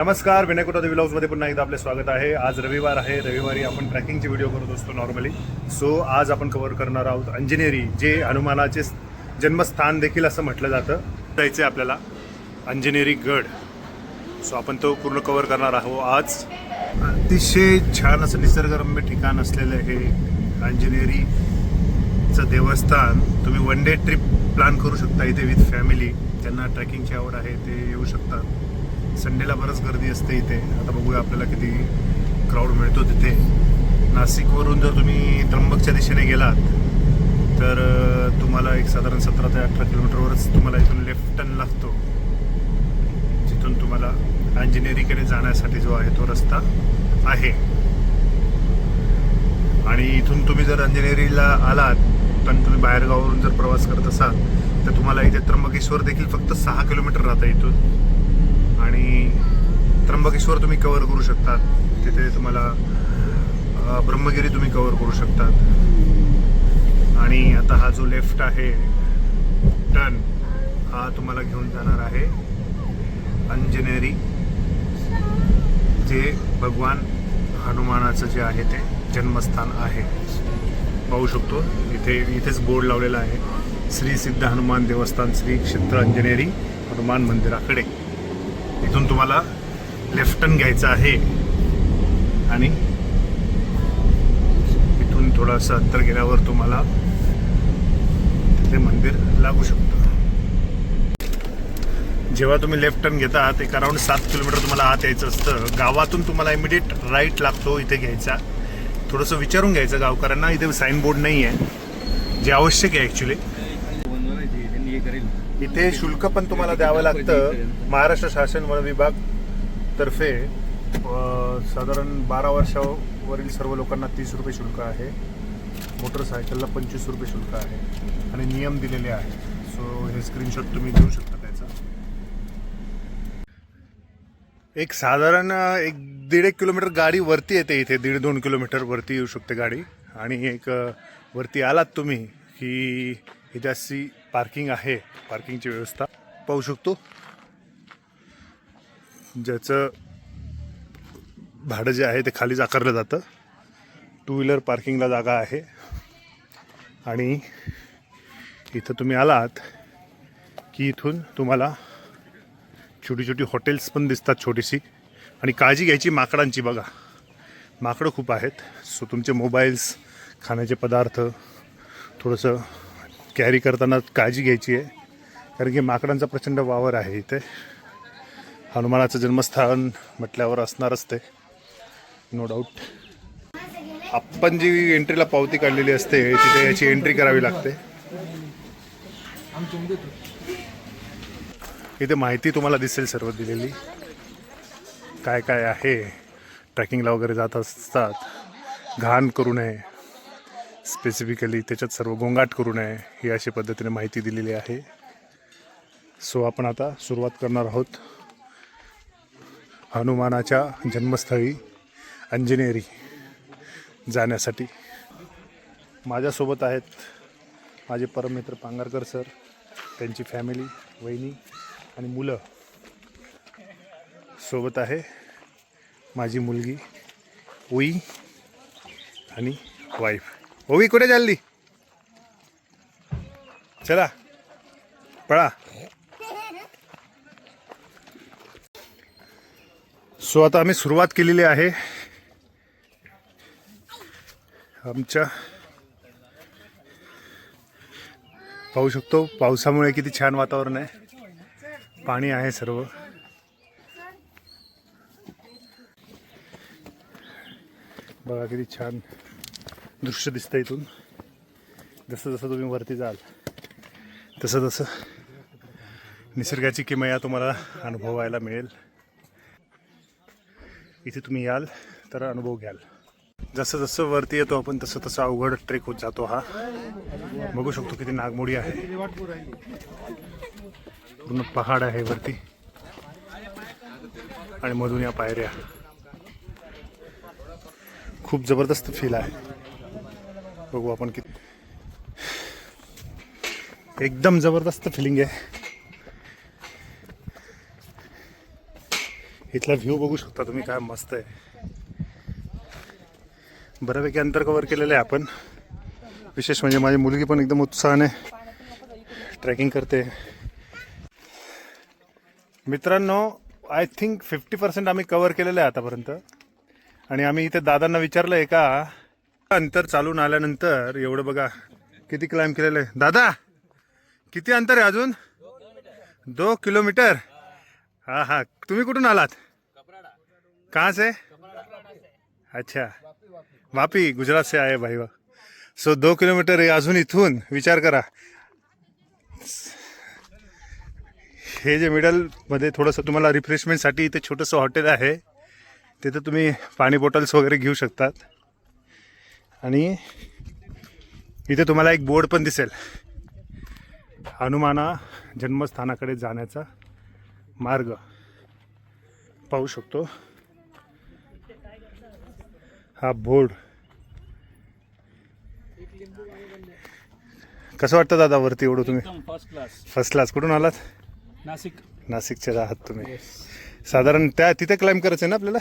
नमस्कार विनयकुटा मध्ये पुन्हा एकदा आपले स्वागत आहे. आज रविवार आहे रविवारी आपण ट्रॅकिंगचे व्हिडिओ करत असतो नॉर्मली. सो आज आपण कव्हर करणार आहोत अंजनेरी जे हनुमानाचे जन्मस्थान देखील असं म्हटलं जातं. जायचं आहे आपल्याला अंजनेरी गड. सो आपण तो पूर्ण कव्हर करणार आहोत आज. अतिशय छान असं निसर्गरम्य ठिकाण असलेलं हे अंजनेरीचं देवस्थान. तुम्ही वन डे ट्रिप प्लॅन करू शकता इथे विथ फॅमिली त्यांना ट्रॅकिंगची आवड आहे ते येऊ शकतात. संडेला बरंच गर्दी असते इथे. आता बघूया आपल्याला किती क्राऊड मिळतो तिथे. नाशिकवरून जर तुम्ही त्र्यंबकच्या दिशेने गेलात तर तुम्हाला एक साधारण सतरा ते अठरा किलोमीटरवरच तुम्हाला इथून लेफ्ट टर्न लागतो. जिथून तुम्हाला अंजनेरीकडे जाण्यासाठी जो आहे तो रस्ता आहे. आणि इथून तुम्ही जर अंजनेरीला आलात पण तुम्ही बाहेरगावावरून जर प्रवास करत असाल तर तुम्हाला इथे त्र्यंबकेश्वर देखील फक्त सहा किलोमीटर राहतं इथून. आणि त्र्यंबकेश्वर तुम्ही कवर करू शकतात. तिथे तुम्हाला ब्रह्मगिरी तुम्ही कवर करू शकतात. आणि आता हा जो लेफ्ट आहे टर्न हा तुम्हाला घेऊन जाणार आहे अंजनेरी. जे भगवान हनुमानाचं जे आहे ते जन्मस्थान आहे. पाहू शकतो इथे इथेच बोर्ड लावलेला आहे. श्री सिद्ध हनुमान देवस्थान श्री क्षेत्र अंजनेरी हनुमान मंदिराकडे. इथून तुम्हाला लेफ्ट टर्न घ्यायचं आहे. आणि इथून थोडंसं अंतर गेल्यावर तुम्हाला तिथे मंदिर लागू शकतं. जेव्हा तुम्ही लेफ्ट टर्न घेता एक अराउंड सात किलोमीटर तुम्हाला आत यायचं असतं. गावातून तुम्हाला इमिडिएट राईट लागतो इथे घ्यायचा. थोडंसं विचारून घ्यायचं गावकऱ्यांना. इथे साईन बोर्ड नाही आहे जे आवश्यक आहे ॲक्च्युली करेल. इथे शुल्क पण तुम्हाला द्यावं लागतं. महाराष्ट्र शासन वन विभाग तर्फे साधारण बारा वर्षावरील सर्व लोकांना तीस रुपये शुल्क आहे. मोटरसायकलला पंचवीस रुपये शुल्क आहे. आणि नियम दिलेले आहे सो हे स्क्रीनशॉट तुम्ही घेऊ शकता त्याचा. एक साधारण एक दीड एक किलोमीटर गाडी वरती येते इथे. दीड दोन किलोमीटर वरती येऊ शकते गाडी. आणि एक वरती आलात तुम्ही की इथे जास्ती पार्किंग आहे पार्किंगची व्यवस्था पाहू शकतो. ज्याचं भाडं जे आहे ते खालीच आकारलं जातं. टू व्हीलर पार्किंगला जागा आहे. आणि इथं तुम्ही आलात की इथून तुम्हाला छोटी छोटी हॉटेल्स पण दिसतात छोटीशी. आणि काळजी घ्यायची माकडांची बघा. माकडं खूप आहेत. सो तुमचे मोबाईल्स खाण्याचे पदार्थ थोडंसं कॅरी करताना काळजी घ्यायची आहे. कारण की माकडांचा प्रचंड वावर आहे इथे. हनुमानाचं जन्मस्थान म्हटल्यावर असणारच ते. नो डाऊट आपण जी एंट्रीला पावती काढलेली असते तिथे याची एंट्री करावी लागते. इथे माहिती तुम्हाला दिसेल सर्व दिलेली. काय काय आहे. ट्रॅकिंगला वगैरे जात असतात. घाण करू नये. स्पेसिफिकली त्याच्यात सर्व गोंगाट करू नये ही अशी पद्धतीने माहिती दिलेली आहे. सो आपण आता सुरुवात करणार आहोत. हनुमानाच्या जन्मस्थळी अंजनेरी जाण्यासाठी. माझ्यासोबत आहेत माझे परममित्र पांगारकर सर त्यांची फॅमिली वहिनी आणि मुलं. सोबत आहे माझी मुलगी उई आणि वाईफ ओवी कुठे चालली? चला पळा. सो आता आम्ही सुरुवात केलेली आहे. आमच्या पाहू शकतो पावसामुळे किती छान वातावरण आहे. पाणी आहे सर्व. बघा किती छान दृश्य दिसतं इथून. जसं जसं तुम्ही वरती जाल तसं तसं निसर्गाची किमया तुम्हाला अनुभवायला मिळेल. इथे तुम्ही याल तर अनुभव घ्याल. जसं जसं वरती येतो आपण तसं तसं अवघड ट्रेक होत जातो हा. बघू शकतो किती नागमोडी आहे. पूर्ण पहाड आहे वरती. आणि मधून या पायऱ्या. खूप जबरदस्त फील आहे. बघू आपण किती. एकदम जबरदस्त फिलिंग आहे. इथला व्ह्यू बघू शकता तुम्ही काय मस्त आहे. बऱ्यापैकी अंतर कव्हर केलेलं आहे आपण. विशेष म्हणजे माझी मुलगी पण एकदम उत्साहाने ट्रेकिंग करते. मित्रांनो आय थिंक फिफ्टी पर्सेंट आम्ही कव्हर केलेलं आहे आतापर्यंत. आणि आम्ही इथे दादांना विचारलं आहे का अंतर चालून आल्यानंतर एवढं बघा किती क्लाइंब केलेलं आहे. दादा किती अंतर आहे अजून? दो किलोमीटर. हा हा. तुम्ही कुठून आलात? कहाँ से? अच्छा. वापी गुजरात से आहे भाई सो दो किलोमीटर आहे अजून इथून. विचार करा. हे जे मिडलमध्ये थोडंसं तुम्हाला रिफ्रेशमेंटसाठी इथे छोटंसं हॉटेल आहे. तिथं तुम्ही पाणी बॉटल्स वगैरे घेऊ शकतात. आणि इथे तुम्हाला एक बोर्ड पण दिसेल. हनुमाना जन्मस्थानाकडे जाण्याचा मार्ग. पाहू शकतो. हा बोर्ड. कसं वाटतं दादा वरती एवढं तुम्ही? फर्स्ट क्लास फर्स्ट क्लास कुठून आलात? नाशिक. नाशिकचे आहात तुम्ही. साधारण त्या तिथे क्लाइंब करायचं आहे ना आपल्याला?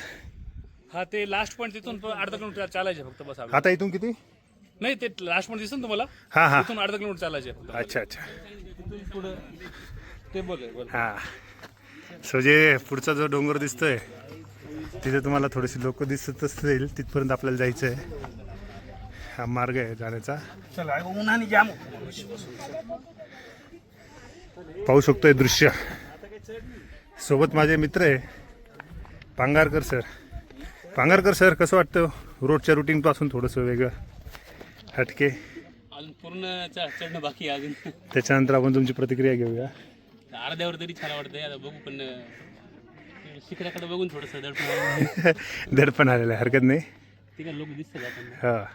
हा ते लास्ट पॉईंट तिथून तो अर्धा किलोमीटर चालायचे फक्त बस आपल्याला. आता इथून किती? नाही ते लास्ट पॉईंट दिसतं ना तुम्हाला? हा हा. तिथून अर्धा किलोमीटर चालायचे फक्त. अच्छा अच्छा. तिथून पुढं ते बोल. बोल हा. सो जे पुढचा जो डोंगर दिसतोय तिथे तुम्हाला थोडीशी लोक दिसत असतील तिथपर्यंत आपल्याला जायचं आहे हा मार्ग आहे जाण्याचा. चला उन्हाने जाम पाहू शकतोय दृश्य. सोबत माझे मित्र आहे पांगारकर सर पांगारकर सर कसं वाटतं? रोडच्या रुटीनपासून थोडंसं वेगळं. हटके. अजून पूर्ण चढणं बाकी आहे अजून. त्याच्यानंतर आपण तुमची प्रतिक्रिया घेऊया. अर्ध्यावर तरी छान वाटतंय. आता बघू पण शिखराकडे बघून थोडंसं दडपण दडपण आलेलं आहे. हरकत नाही. लोक दिसतात हा.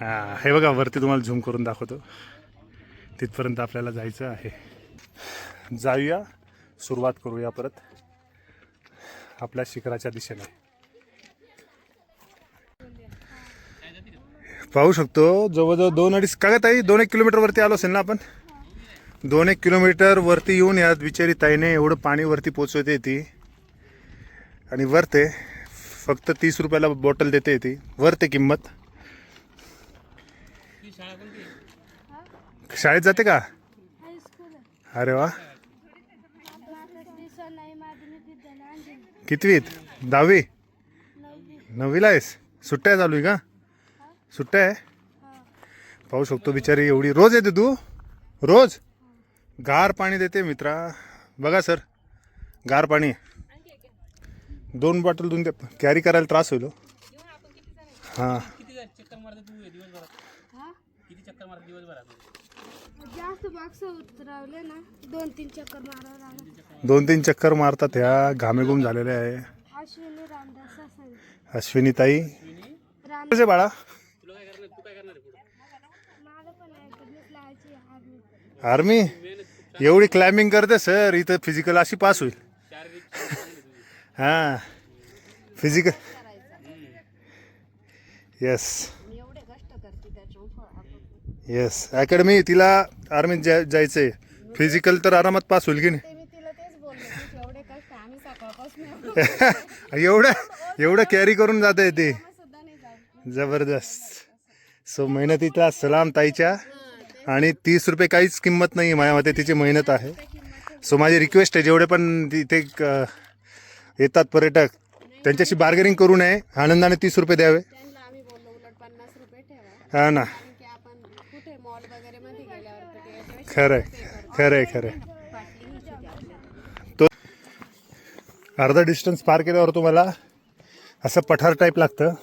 हा हे बघा वरती तुम्हाला झूम करून दाखवतो. तिथपर्यंत आपल्याला जायचं आहे. जाऊया. सुरुवात करूया परत. आपल्या शिखराच्या दिशेने. पाहू शकतो. जवळजवळ दोन अडीच का ताई? दोन एक किलोमीटरवरती आलो असेल ना आपण? दोन एक किलोमीटर वरती येऊन यात बिचारी ताईने एवढं पाणी वरती पोचवते ती. आणि वरते फक्त तीस रुपयाला बॉटल देते ती. वरते किंमत. शाळेत जाते का? अरे वा. कितवीत? दहावी? नववीला आहेस? सुट्ट्या चालू आहे का? सुट्ट्या आहे? हा. पाहू शकतो बिचारी एवढी. रोज येते तू? रोज? गार पाणी देते मित्रा. बघा सर गार पाणी. दोन बॉटल दोन कॅरी करायला त्रास होईल हो. हां. किती जा- चक्कर मारते तू दिवसभरात. हा? किती चक्कर मारते दिवसभरात? जास्त बॉक्स उतरवले ना दोन तीन चक्कर मारावं लागत दोन तीन चक्कर मारतात ह्या. घामेघूम झालेले आहे. अश्विनी कसे बाळा तुला काय करणार तू काय करणार आहे पुढे मला पण ऐकत लावायची आर्मी? एवढी क्लाइम्बिंग करते सर इथं फिजिकल अशी पास होईल. हां. फिजिकल येस येस अकॅडमी तिला आर्मीत जा जायचंय. फिजिकल तर आरामात पास होईल की नाही? एवढं एवढं कॅरी करून जात आहे ते. जबरदस्त. सो मेहनतीचा सलाम ताईच्या. आणि तीस रुपये काहीच किंमत नाही माझ्या मते तिची मेहनत आहे. सो माझी रिक्वेस्ट आहे जेवढे पण तिथे क- येतात पर्यटक त्यांच्याशी बार्गेनिंग करू नये आनंदाने तीस रुपये द्यावे. हा ना. खरं आहे आपण कुठे मॉल वगैरे खरंय खरंय खरंय. तो अर्धा डिस्टन्स पार केल्यावर तुम्हाला असं पठार टाईप लागतं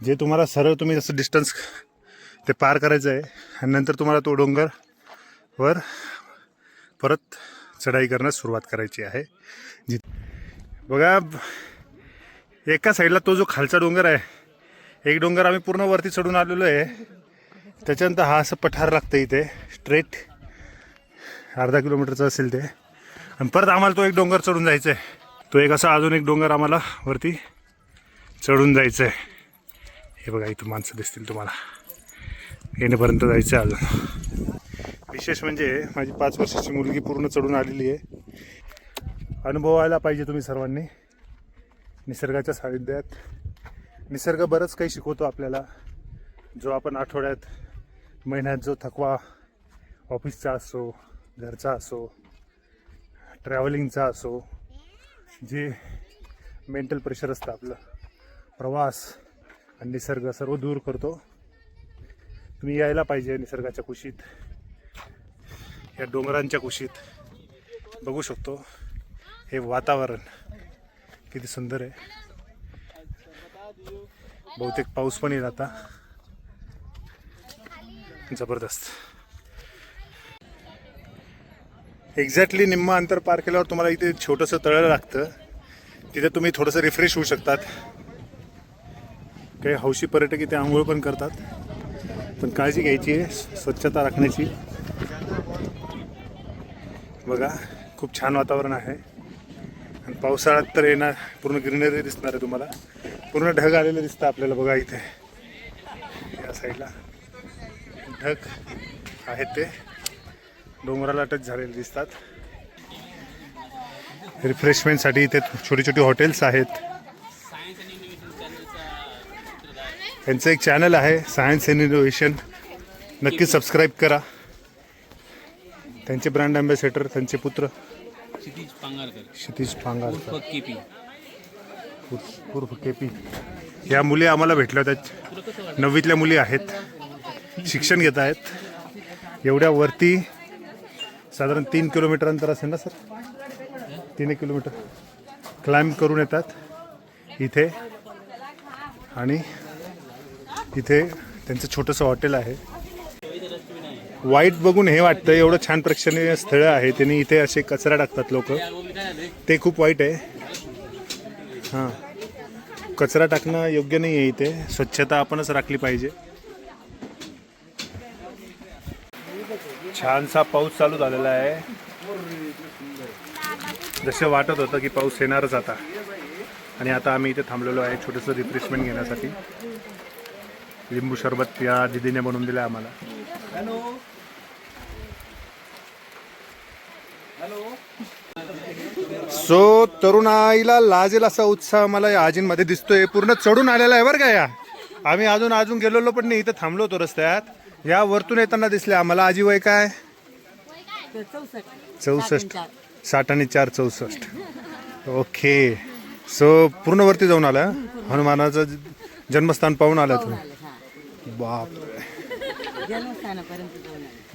जे तुम्हाला सरळ तुम्ही जसं डिस्टन्स ते पार करायचं आहे. आणि नंतर तुम्हाला तो डोंगर वर परत चढाई करण्यास सुरुवात करायची आहे. जि बघा एका साईडला तो जो खालचा डोंगर आहे एक डोंगर आम्ही पूर्ण वरती चढून आलेलो आहे. त्याच्यानंतर हा असं पठार लागतं इथे स्ट्रेट अर्धा किलोमीटरचं असेल ते. आणि परत आम्हाला तो एक डोंगर चढून जायचं आहे तो एक असा अजून एक डोंगर आम्हाला वरती चढून जायचं आहे हे बघा इथं माणसं दिसतील तुम्हाला. येण्यापर्यंत जायचं आहे अजून. विशेष म्हणजे माझी पाच वर्षाची मुलगी पूर्ण चढून आलेली आहे. अनुभवायला पाहिजे तुम्ही सर्वांनी. निसर्गाच्या सानिध्यात. निसर्ग बरंच काही शिकवतो आपल्याला. जो आपण आठवड्यात महिन्यात जो थकवा ऑफिसचा असो घरचा असो ट्रॅव्हलिंगचा असो जे मेंटल प्रेशर असतं आपलं. प्रवास आणि निसर्ग सर्व दूर करतो. तुम्ही यायला पाहिजे निसर्गाच्या कुशीत. या डोंगरांच्या कुशीत. बघू शकतो. हे वातावरण किती सुंदर आहे. बहुतेक पाऊस पण येईल आता. जबरदस्त. एक्झॅक्टली निम्म अंतर पार केल्यावर तुम्हाला इथे छोटंसं तळं लागतं. तिथे तुम्ही थोडंसं रिफ्रेश होऊ शकतात. काही हौशी पर्यटक इथे आंघोळ पण करतात. पण काळजी घ्यायची आहे स्वच्छता राखण्याची. बघा खूप छान वातावरण आहे. आणि पावसाळ्यात तर येणार पूर्ण ग्रीनरी दिसणार आहे तुम्हाला. पूर्ण ढग आलेलं दिसतं आपल्याला बघा इथे. या साईडला. ढग आहेत ते. डोंगराला टच झालेले दिसतात. रिफ्रेशमेंटसाठी इथे छोटी छोटी हॉटेल्स आहेत सायन्स आणि इनोव्हेशन त्यांचं एक चॅनल आहे सायन्स अँड इनोव्हेशन नक्की सबस्क्राईब करा. त्यांचे ब्रँड अँबॅसेडर त्यांचे पुत्र. क्षितिज पांगारकर. क्षितिज पांगारकर. उर्फ केपी उर्फ- उर्फ के पी. या मुली आम्हाला भेटल्या होत्या. नववीतल्या मुली आहेत. शिक्षण घेत आहेत. एवढ्या वरती साधारण तीन किलोमीटर अंतर असेल ना सर? तीन एक किलोमीटर क्लाइंब करून येतात. इथे. आणि इथे त्यांचं छोटंसं हॉटेल आहे. वाईट बघून हे वाटतं एवढं छान प्रेक्षणीय स्थळं आहे. त्यांनी इथे असे कचरा टाकतात लोक. ते खूप वाईट आहे. हां. कचरा टाकणं योग्य नाही आहे इथे. स्वच्छता आपणच राखली पाहिजे. छानसा पाऊस चालू झालेला आहे. जसं वाटत होतं की पाऊस येणारच आता. आणि आता आम्ही इथे थांबलेलो आहे छोटंसं रिफ्रेशमेंट घेण्यासाठी. लिंबू सरबत या दिदीने बनवून दिलं आम्हाला. सो तरुणाईला लाजेल असा उत्साह मला या आजींमध्ये दिसतोय. पूर्ण चढून आलेला आहे बरं का या. आम्ही अजून अजून गेलेलो पण नाही इथं थांबलो होतो रस्त्यात. या वरतून येताना दिसले आम्हाला. आजी वय काय? चौसष्ट. साठ आणि चार चौसष्ट. ओके. सो पूर्ण वरती जाऊन आला. हनुमानाचं जन्मस्थान पाहून आला तुम्ही बाप.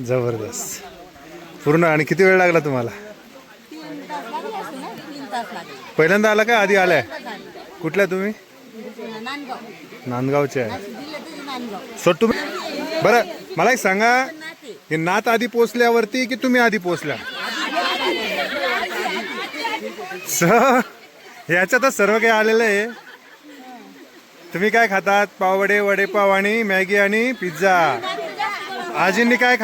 जबरदस्त. पूर्ण आणि किती वेळ लागला तुम्हाला? पहिल्यांदा आला का? आधी आलाय? कुठल्या तुम्ही? नांदगाव. नांदगावचे आहे. सो तुम्ही बरं मला एक सांगा. हे नात आधी पोचल्यावरती की तुम्ही आधी पोचल्या? स ह्याच्यातच सर्व काही आलेलं आहे. तुम्ही काय खातात? पाववडे वडेपाव आणि मॅगी आणि पिझ्झा. आजींनी काय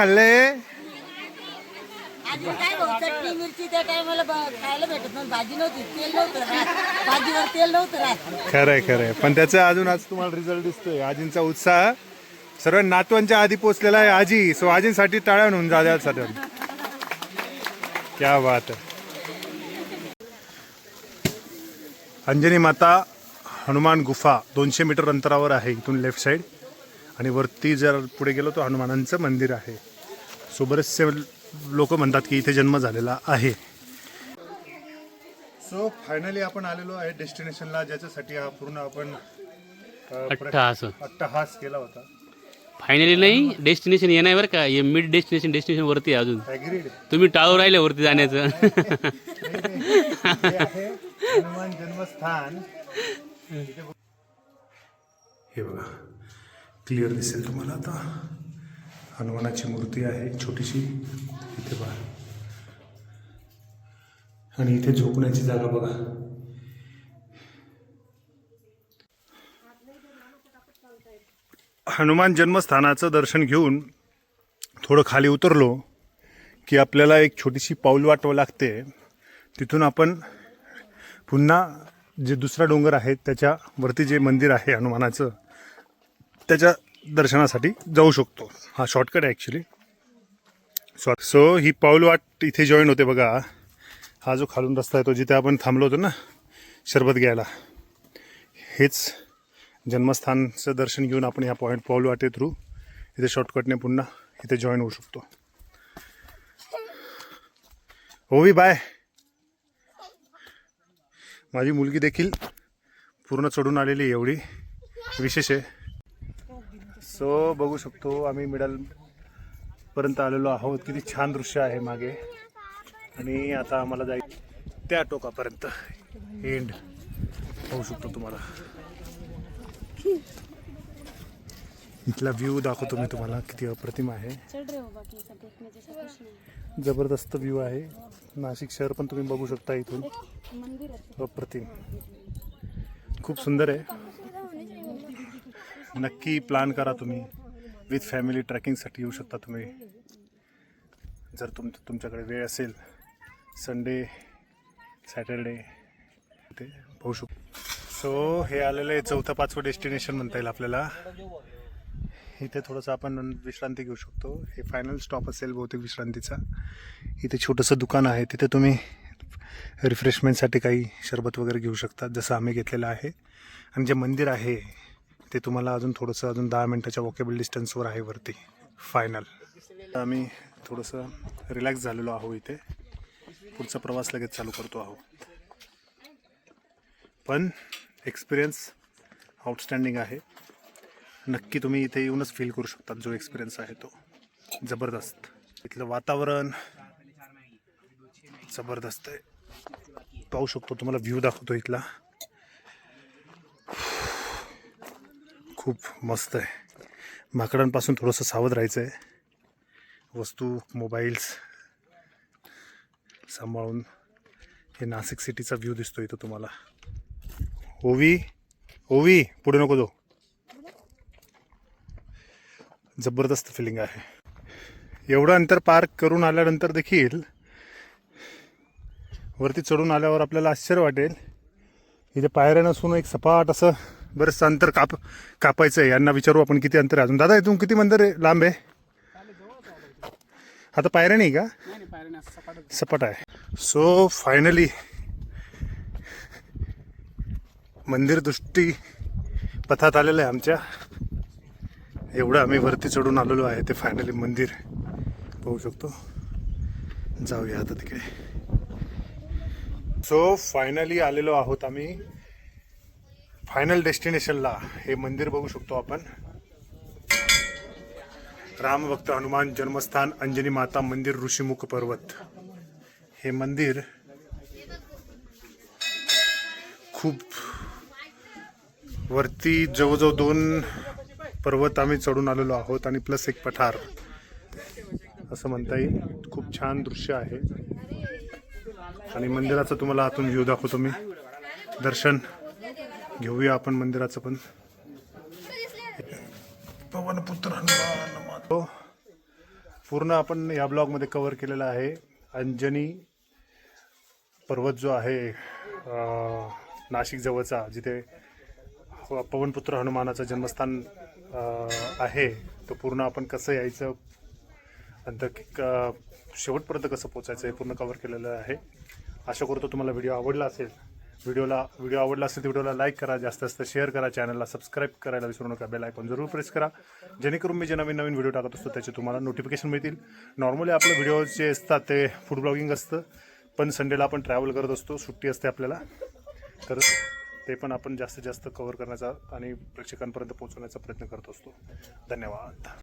राहत. खरंय खरंय. पण त्याचा अजून आज तुम्हाला रिझल्ट दिसतोय. आजींचा उत्साह सर्व नातवांच्या आधी पोचलेला आहे आजी. सो आजींसाठी टाळ्या होऊन जा सध्या क्या बात अंजनी माता हनुमान गुफा दोनशे मीटर अंतरावर आहे इथून लेफ्ट साईड. आणि वरती जर पुढे गेलो तर हनुमानांचं मंदिर आहे. सो बरेचसे लोक म्हणतात की इथे जन्म झालेला आहे. सो फायनली आपण आलेलो आहे डेस्टिनेशनला ज्याच्यासाठी हा पूर्ण आपण अट्टहास. अट्टहास केला होता. फायनली नाही डेस्टिनेशन येणार बरं का? हे मिड डेस्टिनेशन डेस्टिनेशन वरती आहे अजून. तुम्ही टाळू राहिले वरती जाण्याचं. हनुमान जन्मस्थान. हे बघा क्लिअर दिसेल तुम्हाला आता. हनुमानाची मूर्ती आहे छोटीशी. इथे बघा आणि इथे झोपण्याची जागा बघा. हनुमान जन्मस्थानाचं दर्शन घेऊन थोडं खाली उतरलो की आपल्याला एक छोटीशी पाऊल वाटवं लागते. तिथून आपण पुन्हा जे दुसरा डोंगर आहे त्याच्यावरती जे मंदिर आहे हनुमानाचं त्याच्या दर्शनासाठी जाऊ शकतो. हा शॉर्टकट आहे ॲक्च्युली सो सो ही पाऊलवाट इथे जॉईन होते बघा. हा जो खालून रस्ता आहे तो जिथे आपण थांबलो होतो ना शरबत घ्यायला. हेच जन्मस्थानचं दर्शन घेऊन आपण ह्या पॉईंट पाऊलवाटे थ्रू इथे शॉर्टकटने पुन्हा इथे जॉईन होऊ शकतो. ओवी बाय माझी मुलगी देखील पूर्ण चढून आलेली एवढी. विशेष आहे. सो बघू शकतो आम्ही मिडल पर्यंत आलेलो आहोत. किती छान दृश्य आहे मागे. आणि आता आम्हाला जाय त्या टोकापर्यंत एंड होऊ शकतो तुम्हाला. इथला व्ह्यू दाखवतो मी तुम्हाला किती अप्रतिम आहे. जबरदस्त व्ह्यू आहे. नाशिक शहर पण तुम्ही बघू शकता इथून. अप्रतिम. खूप सुंदर आहे. नक्की प्लॅन करा तुम्ही. विथ फॅमिली ट्रॅकिंगसाठी येऊ शकता तुम्ही. जर तुम तुमच्याकडे वेळ असेल संडे सॅटरडे ते पाहू शकतो सो हे आलेलं आहे चौथं पाचवं डेस्टिनेशन म्हणता येईल आपल्याला. इथे थोडंसं आपण विश्रांती घेऊ शकतो. हे फायनल स्टॉप असेल बहुतेक विश्रांतीचा. इथे छोटंसं दुकान आहे. तिथे तुम्ही रिफ्रेशमेंटसाठी काही सरबत वगैरे घेऊ शकतात जसं आम्ही घेतलेलं आहे. आणि जे मंदिर आहे ते तुम्हाला अजून थोडंसं अजून दहा मिनटाच्या वॉकेबल डिस्टन्सवर आहे वरती. फायनल आम्ही थोडंसं रिलॅक्स झालेलो आहो इथे. पुढचा प्रवास लगेच चालू करतो आहो. पण एक्सपिरियन्स आउटस्टँडिंग आहे. नक्की तुम्ही इथे येऊनच फील करू शकता जो एक्सपिरियन्स आहे तो. जबरदस्त. इथलं वातावरण जबरदस्त आहे. पाहू शकतो तुम्हाला व्ह्यू दाखवतो इथला. खूप मस्त आहे. माकडांपासून थोडंसं सावध राहायचं आहे वस्तू मोबाईल्स सांभाळून हे नाशिक सिटीचा व्ह्यू दिसतो इथं तुम्हाला. ओवी ओवी पुढे नको जो जबरदस्त फिलिंग आहे. एवढं अंतर पार करून आल्यानंतर देखील वरती चढून आल्यावर आपल्याला आश्चर्य वाटेल. इथे पायऱ्या नसून एक सपाट असं बरंचसं अंतर काप कापायचं आहे यांना विचारू आपण किती अंतर आहे अजून. दादा इथून किती मंदिर आहे? लांब आहे? आता पायऱ्या नाही का? सपाट आहे. सो फायनली मंदिर दृष्टी पथात आलेलं आहे आमच्या. एवढं आम्ही वरती चढून आलेलो आहे ते फायनली मंदिर पाहू शकतो. जाऊया आता तिकडे. सो फायनली आलेलो आहोत आम्ही. फायनल डेस्टिनेशनला हे मंदिर बघू शकतो आपण. रामभक्त हनुमान जन्मस्थान अंजनी माता मंदिर ऋषीमुख पर्वत. हे मंदिर खूप वरती जवळजवळ दोन पर्वत आम्ही चढून आलेलो आहोत आणि प्लस एक पठार. असं म्हणता येईल. खूप छान दृश्य आहे. आणि मंदिराचं तुम्हाला आतून व्ह्यू दाखवतो मी. दर्शन घेऊया आपण मंदिराचं पण. पवनपुत्र हनुमान मातो. पूर्ण आपण या ब्लॉगमध्ये कव्हर केलेला आहे. अंजनी पर्वत जो आहे नाशिक जवळचा जिथे पवनपुत्र हनुमानाचं जन्मस्थान आहे. तो पूर्ण आपण कसं यायचं नंतर शेवटपर्यंत कसं पोचायचं हे पूर्ण कवर केलेलं आहे. आशा करतो तुम्हाला व्हिडिओ आवडला असेल. व्हिडिओला व्हिडिओ आवडला असेल तर व्हिडिओला लाईक करा जास्त जास्त शेअर करा चॅनलला सबस्क्राईब करायला विसरू नका बेल आयकॉन जरूर प्रेस करा. जेणेकरून मी जे नवीन नवीन व्हिडिओ टाकत असतो त्याचे तुम्हाला नोटिफिकेशन मिळतील. नॉर्मली आपले व्हिडिओ जे असतात ते फूड ब्लॉगिंग असतं. पण संडेला आपण ट्रॅव्हल करत असतो सुट्टी असते आपल्याला. तर ते पण आपण जास्तीत जास्त कव्हर करण्याचा आणि प्रेक्षकांपर्यंत पोहोचवण्याचा प्रयत्न करत असतो. धन्यवाद.